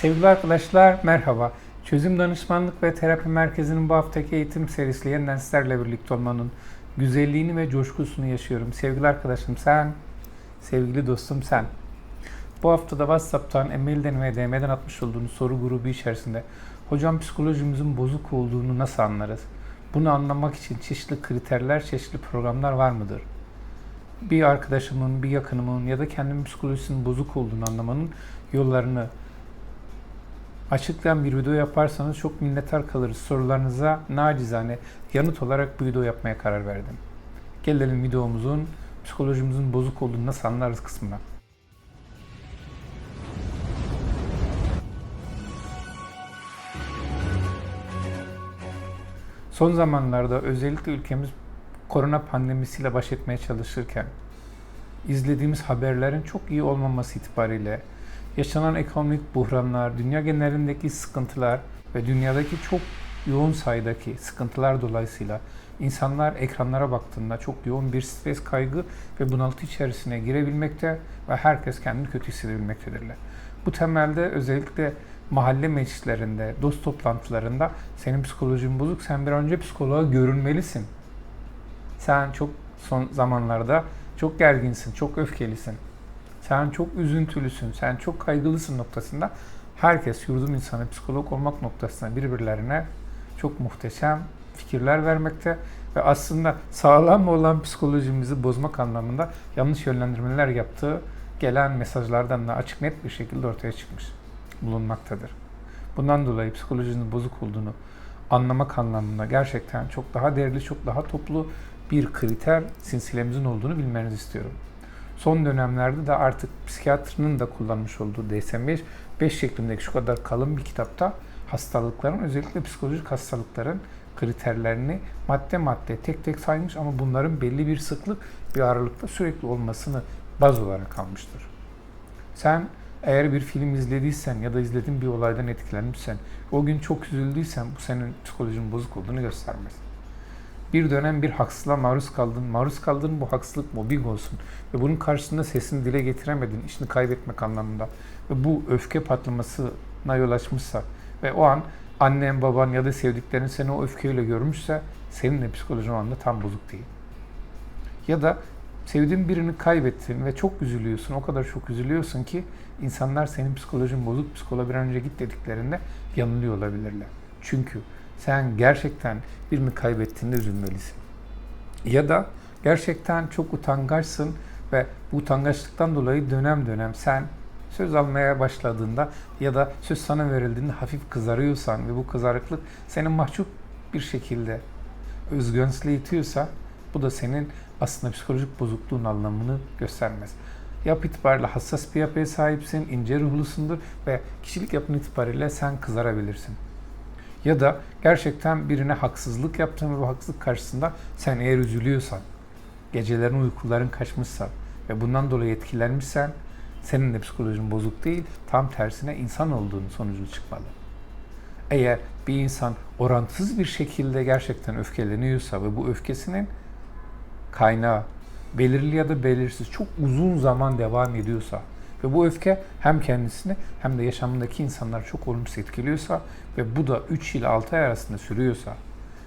Sevgili arkadaşlar merhaba. Çözüm Danışmanlık ve Terapi Merkezi'nin bu haftaki eğitim serisiyle yeniden sizlerle birlikte olmanın güzelliğini ve coşkusunu yaşıyorum. Sevgili arkadaşım sen, sevgili dostum sen. Bu haftada WhatsApp'tan, e-mailden ve DM'den atmış olduğunuz soru grubu içerisinde hocam psikolojimizin bozuk olduğunu nasıl anlarız? Bunu anlamak için çeşitli kriterler, çeşitli programlar var mıdır? Bir arkadaşımın, bir yakınımın ya da kendimin psikolojisinin bozuk olduğunu anlamanın yollarını açıklayan bir video yaparsanız çok minnettar kalırız. Sorularınıza nacizane yanıt olarak bu video yapmaya karar verdim. Gelelim videomuzun psikolojimizin bozuk olduğunu nasıl anlarız kısmına. Son zamanlarda özellikle ülkemiz korona pandemisiyle baş etmeye çalışırken izlediğimiz haberlerin çok iyi olmaması itibariyle yaşanan ekonomik buhranlar, dünya genelindeki sıkıntılar ve dünyadaki çok yoğun sayıdaki sıkıntılar dolayısıyla insanlar ekranlara baktığında çok yoğun bir stres, kaygı ve bunaltı içerisine girebilmekte ve herkes kendini kötü hissedebilmektedirler. Bu temelde özellikle mahalle meclislerinde, dost toplantılarında senin psikolojin bozuk, sen bir önce psikoloğa görünmelisin. Sen çok son zamanlarda çok gerginsin, çok öfkelisin. Sen çok üzüntülüsün, sen çok kaygılısın noktasında herkes yurdum insanı psikolog olmak noktasında birbirlerine çok muhteşem fikirler vermekte ve aslında sağlam olan psikolojimizi bozmak anlamında yanlış yönlendirmeler yaptığı gelen mesajlardan da açık net bir şekilde ortaya çıkmış bulunmaktadır. Bundan dolayı psikolojinin bozuk olduğunu anlamak anlamında gerçekten çok daha değerli, çok daha toplu bir kriter sinsilemizin olduğunu bilmenizi istiyorum. Son dönemlerde de artık psikiyatrının da kullanmış olduğu DSM-5 5 şeklindeki şu kadar kalın bir kitapta hastalıkların özellikle psikolojik hastalıkların kriterlerini madde madde tek tek saymış ama bunların belli bir sıklık bir aralıkta sürekli olmasını baz olarak almıştır. Sen eğer bir film izlediysen ya da izlediğin bir olaydan etkilenmişsen, o gün çok üzüldüysen bu senin psikolojinin bozuk olduğunu göstermez. Bir dönem bir haksızlığa maruz kaldın, maruz kaldığın bu haksızlık mobbing olsun ve bunun karşısında sesini dile getiremedin, işini kaybetmek anlamında ve bu öfke patlamasına yol açmışsa ve o an annen, baban ya da sevdiklerin seni o öfkeyle görmüşse senin de psikolojin o tam bozuk değil. Ya da sevdiğin birini kaybettin ve çok üzülüyorsun, o kadar çok üzülüyorsun ki insanlar senin psikolojin bozuk, psikoloğa bir an önce git dediklerinde yanılıyor olabilirler. Çünkü sen gerçekten birini kaybettiğinde üzülmelisin. Ya da gerçekten çok utangaçsın ve bu utangaçlıktan dolayı dönem dönem sen söz almaya başladığında ya da söz sana verildiğinde hafif kızarıyorsan ve bu kızarıklık seni mahcup bir şekilde özgüvensizliğe itiyorsa bu da senin aslında psikolojik bozukluğun anlamını göstermez. Yap itibariyle hassas bir yapıya sahipsin, ince ruhlusundur ve kişilik yapın itibariyle sen kızarabilirsin. Ya da gerçekten birine haksızlık yaptın ve bu haksızlık karşısında sen eğer üzülüyorsan, gecelerin uykuların kaçmışsa ve bundan dolayı etkilenmişsen senin de psikolojin bozuk değil, tam tersine insan olduğunu sonucu çıkmalı. Eğer bir insan orantısız bir şekilde gerçekten öfkeleniyorsa ve bu öfkesinin kaynağı belirli ya da belirsiz çok uzun zaman devam ediyorsa ve bu öfke hem kendisini hem de yaşamındaki insanlar çok olumsuz etkiliyorsa ve bu da 3 ile 6 ay arasında sürüyorsa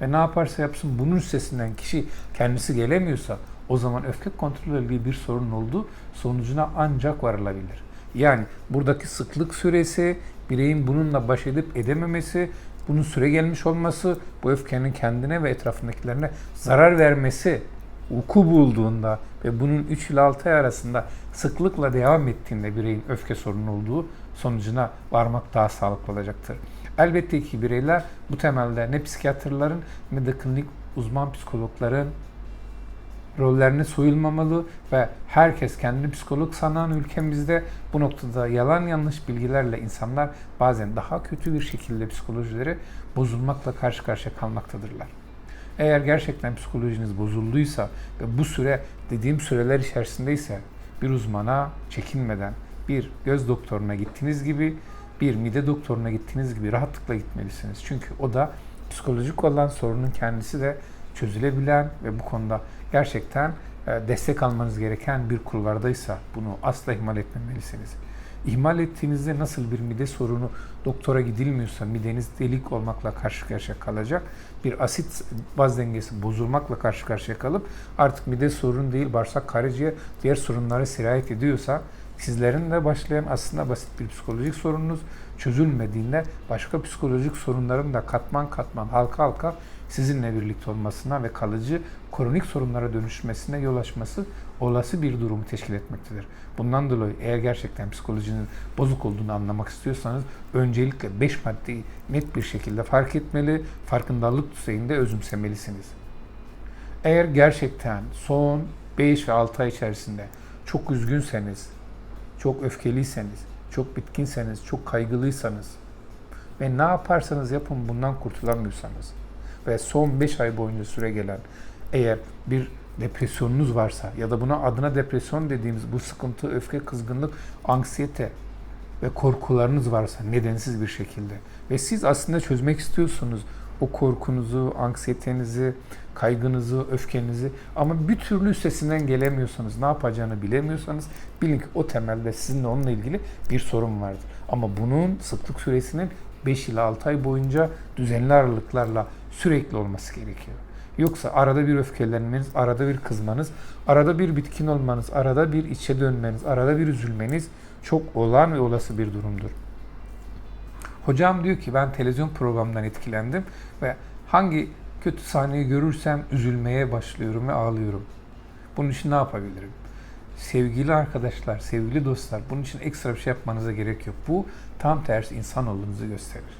ve ne yaparsa yapsın bunun üstesinden kişi kendisi gelemiyorsa o zaman öfke kontrolü ilgili bir sorun olduğu sonucuna ancak varılabilir. Yani buradaki sıklık süresi, bireyin bununla baş edip edememesi, bunun süre gelmiş olması, bu öfkenin kendine ve etrafındakilerine zarar vermesi vuku bulduğunda ve bunun 3 ile 6 ay arasında sıklıkla devam ettiğinde bireyin öfke sorunu olduğu sonucuna varmak daha sağlıklı olacaktır. Elbette ki bireyler bu temelde ne psikiyatrların ne de klinik uzman psikologların rollerine soyulmamalı ve herkes kendini psikolog sanan ülkemizde bu noktada yalan yanlış bilgilerle insanlar bazen daha kötü bir şekilde psikolojileri bozulmakla karşı karşıya kalmaktadırlar. Eğer gerçekten psikolojiniz bozulduysa ve bu süre dediğim süreler içerisindeyse bir uzmana çekinmeden bir göz doktoruna gittiğiniz gibi bir mide doktoruna gittiğiniz gibi rahatlıkla gitmelisiniz. Çünkü o da psikolojik olan sorunun kendisi de çözülebilen ve bu konuda gerçekten destek almanız gereken bir kulvardaysa bunu asla ihmal etmemelisiniz. İhmal ettiğinizde nasıl bir mide sorunu doktora gidilmiyorsa mideniz delik olmakla karşı karşıya kalacak. Bir asit baz dengesi bozulmakla karşı karşıya kalıp artık mide sorun değil bağırsak karaciğer diğer sorunlara sirayet ediyorsa sizlerin de başlayan aslında basit bir psikolojik sorununuz çözülmediğinde başka psikolojik sorunların da katman katman halka halka sizinle birlikte olmasına ve kalıcı kronik sorunlara dönüşmesine yol açması olası bir durumu teşkil etmektedir. Bundan dolayı eğer gerçekten psikolojinin bozuk olduğunu anlamak istiyorsanız öncelikle 5 maddeyi net bir şekilde fark etmeli, farkındalık düzeyinde özümsemelisiniz. Eğer gerçekten son 5 ve 6 ay içerisinde çok üzgünseniz, çok öfkeliyseniz, çok bitkinseniz, çok kaygılıysanız ve ne yaparsanız yapın bundan kurtulamıyorsanız ve son 5 ay boyunca süre gelen eğer bir depresyonunuz varsa ya da buna adına depresyon dediğimiz bu sıkıntı, öfke, kızgınlık, anksiyete ve korkularınız varsa nedensiz bir şekilde ve siz aslında çözmek istiyorsunuz o korkunuzu, anksiyetenizi, kaygınızı, öfkenizi ama bir türlü üstesinden gelemiyorsanız, ne yapacağını bilemiyorsanız bilin ki o temelde sizinle onunla ilgili bir sorun vardır. Ama bunun sıklık süresinin 5 ila 6 ay boyunca düzenli aralıklarla sürekli olması gerekiyor. Yoksa arada bir öfkelenmeniz, arada bir kızmanız, arada bir bitkin olmanız, arada bir içe dönmeniz, arada bir üzülmeniz çok olan ve olası bir durumdur. Hocam diyor ki ben televizyon programından etkilendim ve hangi kötü sahneyi görürsem üzülmeye başlıyorum ve ağlıyorum. Bunun için ne yapabilirim? Sevgili arkadaşlar, sevgili dostlar, bunun için ekstra bir şey yapmanıza gerek yok. Bu tam tersi insan olduğunuzu gösterir.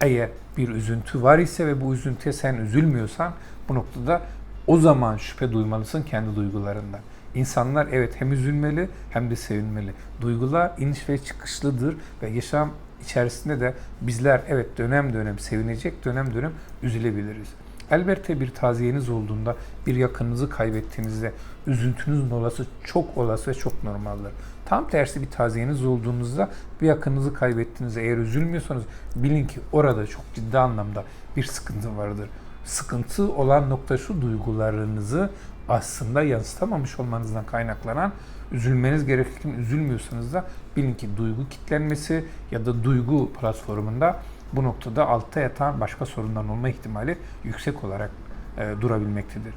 Eğer bir üzüntü var ise ve bu üzüntüye sen üzülmüyorsan bu noktada o zaman şüphe duymalısın kendi duygularından. İnsanlar evet hem üzülmeli hem de sevinmeli. Duygular iniş ve çıkışlıdır ve yaşam içerisinde de bizler evet dönem dönem sevinecek, dönem dönem üzülebiliriz. Elbette bir taziyeniz olduğunda, bir yakınınızı kaybettiğinizde üzüntünüzün olası çok olası ve çok normaldir. Tam tersi bir taziyeniz olduğunuzda bir yakınınızı kaybettiğinizde eğer üzülmüyorsanız bilin ki orada çok ciddi anlamda bir sıkıntı vardır. Sıkıntı olan nokta şu duygularınızı aslında yansıtamamış olmanızdan kaynaklanan üzülmeniz gerekirken üzülmüyorsanız da bilin ki duygu kitlenmesi ya da duygu platformunda bu noktada altta yatan başka sorunların olma ihtimali yüksek olarak e, durabilmektedir.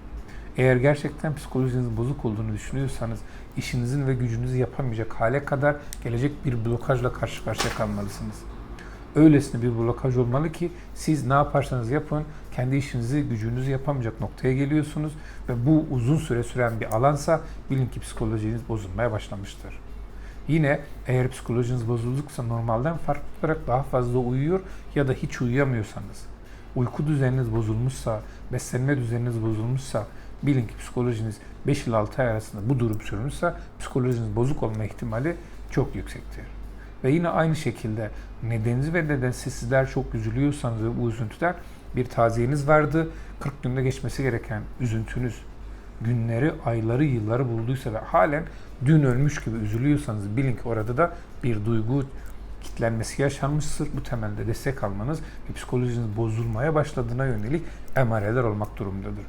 Eğer gerçekten psikolojiniz bozuk olduğunu düşünüyorsanız işinizin ve gücünüzü yapamayacak hale kadar gelecek bir blokajla karşı karşıya kalmalısınız. Öylesine bir blokaj olmalı ki siz ne yaparsanız yapın kendi işinizi, gücünüzü yapamayacak noktaya geliyorsunuz ve bu uzun süre süren bir alansa bilin ki psikolojiniz bozulmaya başlamıştır. Yine eğer psikolojiniz bozulduksa normalden farklı olarak daha fazla uyuyor ya da hiç uyuyamıyorsanız, uyku düzeniniz bozulmuşsa, beslenme düzeniniz bozulmuşsa, bilin ki psikolojiniz 5 ile 6 ay arasında bu durum sürmüşse psikolojiniz bozuk olma ihtimali çok yüksektir. Ve yine aynı şekilde nedeniniz ve nedensiz sizler çok üzülüyorsanız ve bu üzüntüler bir taziyeniz vardı. 40 günde geçmesi gereken üzüntünüz günleri, ayları, yılları bulduysa ve halen dün ölmüş gibi üzülüyorsanız bilin ki orada da bir duygu kitlenmesi yaşanmıştır. Bu temelde destek almanız ve psikolojiniz bozulmaya başladığına yönelik emareler olmak durumundadır.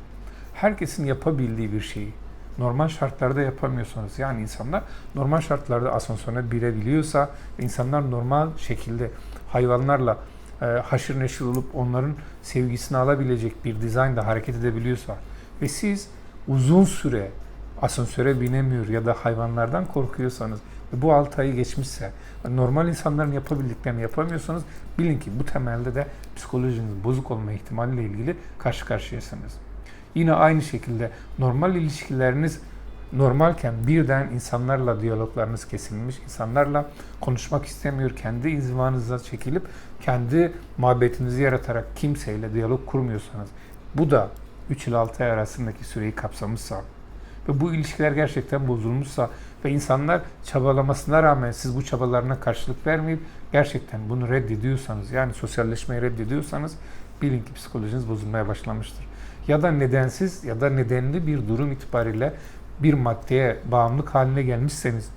Herkesin yapabildiği bir şeyi normal şartlarda yapamıyorsanız yani insanlar normal şartlarda asansöre binebiliyorsa insanlar normal şekilde hayvanlarla e, haşır neşir olup onların sevgisini alabilecek bir dizaynda hareket edebiliyorsa ve siz uzun süre asansöre binemiyor ya da hayvanlardan korkuyorsanız ve bu 6 ayı geçmişse normal insanların yapabildiklerini yapamıyorsanız bilin ki bu temelde de psikolojiniz bozuk olma ihtimaliyle ilgili karşı karşıyasınız. Yine aynı şekilde normal ilişkileriniz normalken birden insanlarla diyaloglarınız kesilmiş, insanlarla konuşmak istemiyor, kendi inzivanıza çekilip kendi muhabbetinizi yaratarak kimseyle diyalog kurmuyorsanız bu da 3 ile 6 ay arasındaki süreyi kapsamışsa ve bu ilişkiler gerçekten bozulmuşsa ve insanlar çabalamasına rağmen siz bu çabalarına karşılık vermeyip gerçekten bunu reddediyorsanız yani sosyalleşmeyi reddediyorsanız bilin ki psikolojiniz bozulmaya başlamıştır. Ya da nedensiz ya da nedenli bir durum itibariyle bir maddeye bağımlılık haline gelmişseniz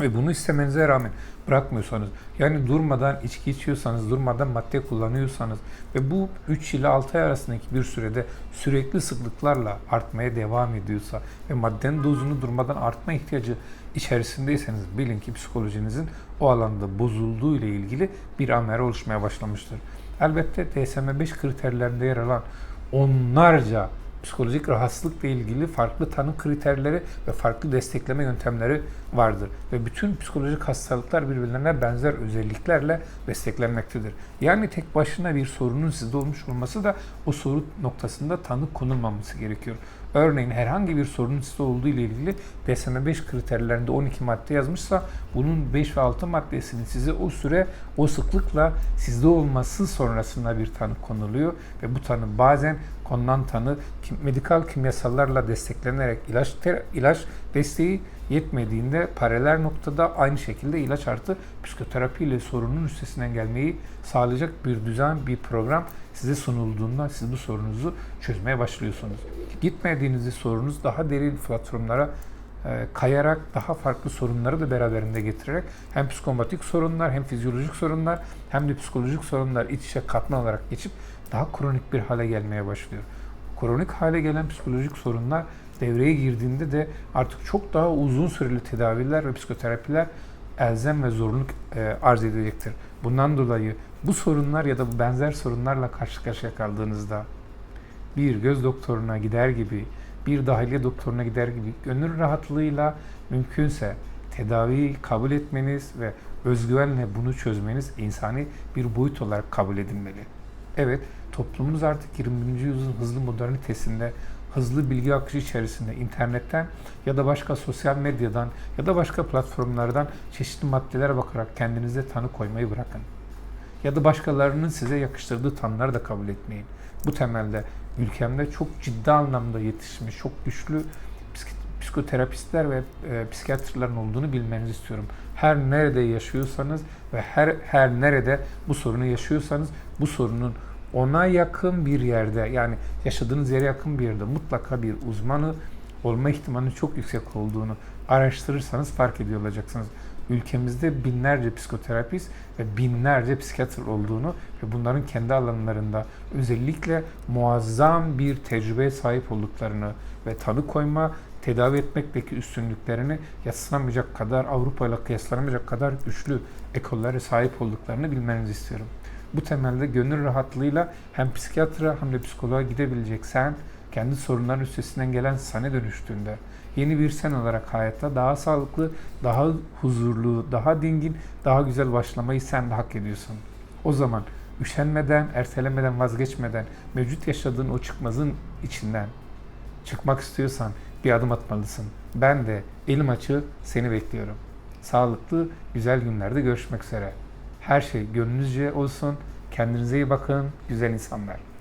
ve bunu istemenize rağmen bırakmıyorsanız, yani durmadan içki içiyorsanız, durmadan madde kullanıyorsanız ve bu 3 ile 6 ay arasındaki bir sürede sürekli sıklıklarla artmaya devam ediyorsa ve maddenin dozunu durmadan artma ihtiyacı içerisindeyseniz bilin ki psikolojinizin o alanda bozulduğu ile ilgili bir amere oluşmaya başlamıştır. Elbette DSM-5 kriterlerinde yer alan onlarca psikolojik rahatsızlıkla ilgili farklı tanı kriterleri ve farklı destekleme yöntemleri vardır. Ve bütün psikolojik hastalıklar birbirlerine benzer özelliklerle desteklenmektedir. Yani tek başına bir sorunun sizde olmuş olması da o soru noktasında tanı konulmaması gerekiyor. Örneğin herhangi bir sorunun sizde olduğu ile ilgili DSM-5 kriterlerinde 12 madde yazmışsa bunun 5 ve 6 maddesinin size o süre o sıklıkla sizde olması sonrasında bir tanı konuluyor ve bu tanı bazen konulan tanı medikal kimyasallarla desteklenerek ilaç ter, ilaç desteği yetmediğinde paralel noktada aynı şekilde ilaç artı psikoterapi ile sorunun üstesinden gelmeyi sağlayacak bir düzen, bir program size sunulduğunda siz bu sorunuzu çözmeye başlıyorsunuz. Gitmediğinizde sorunuz daha derin platformlara kayarak daha farklı sorunları da beraberinde getirerek hem psikomatik sorunlar hem fizyolojik sorunlar hem de psikolojik sorunlar iç içe katman olarak geçip daha kronik bir hale gelmeye başlıyor. Kronik hale gelen psikolojik sorunlar devreye girdiğinde de artık çok daha uzun süreli tedaviler ve psikoterapiler elzem ve zorunluluk e, arz edecektir. Bundan dolayı bu sorunlar ya da bu benzer sorunlarla karşı karşıya kaldığınızda bir göz doktoruna gider gibi, bir dahiliye doktoruna gider gibi gönül rahatlığıyla mümkünse tedaviyi kabul etmeniz ve özgüvenle bunu çözmeniz insani bir boyut olarak kabul edilmeli. Evet, toplumumuz artık 21. yüzyılın hızlı modernitesinde, hızlı bilgi akışı içerisinde internetten ya da başka sosyal medyadan ya da başka platformlardan çeşitli maddelere bakarak kendinize tanı koymayı bırakın. Ya da başkalarının size yakıştırdığı tanıları da kabul etmeyin. Bu temelde ülkemde çok ciddi anlamda yetişmiş, çok güçlü psikoterapistler ve e, psikiyatrların olduğunu bilmenizi istiyorum. Her nerede yaşıyorsanız ve her her nerede bu sorunu yaşıyorsanız bu sorunun ona yakın bir yerde yani yaşadığınız yere yakın bir yerde mutlaka bir uzmanı olma ihtimalinin çok yüksek olduğunu araştırırsanız fark ediyor olacaksınız. Ülkemizde binlerce psikoterapist ve binlerce psikiyatr olduğunu ve bunların kendi alanlarında özellikle muazzam bir tecrübeye sahip olduklarını ve tanı koyma, tedavi etmekteki üstünlüklerini yatsınamayacak kadar, Avrupa ile kıyaslanamayacak kadar güçlü ekollere sahip olduklarını bilmenizi istiyorum. Bu temelde gönül rahatlığıyla hem psikiyatra hem de psikoloğa gidebilecek sen, kendi sorunların üstesinden gelen sana dönüştüğünde, yeni bir sen olarak hayatta daha sağlıklı, daha huzurlu, daha dingin, daha güzel başlamayı sen de hak ediyorsun. O zaman üşenmeden, ertelemeden, vazgeçmeden mevcut yaşadığın o çıkmazın içinden çıkmak istiyorsan bir adım atmalısın. Ben de elim açık seni bekliyorum. Sağlıklı, güzel günlerde görüşmek üzere. Her şey gönlünüzce olsun. Kendinize iyi bakın. Güzel insanlar.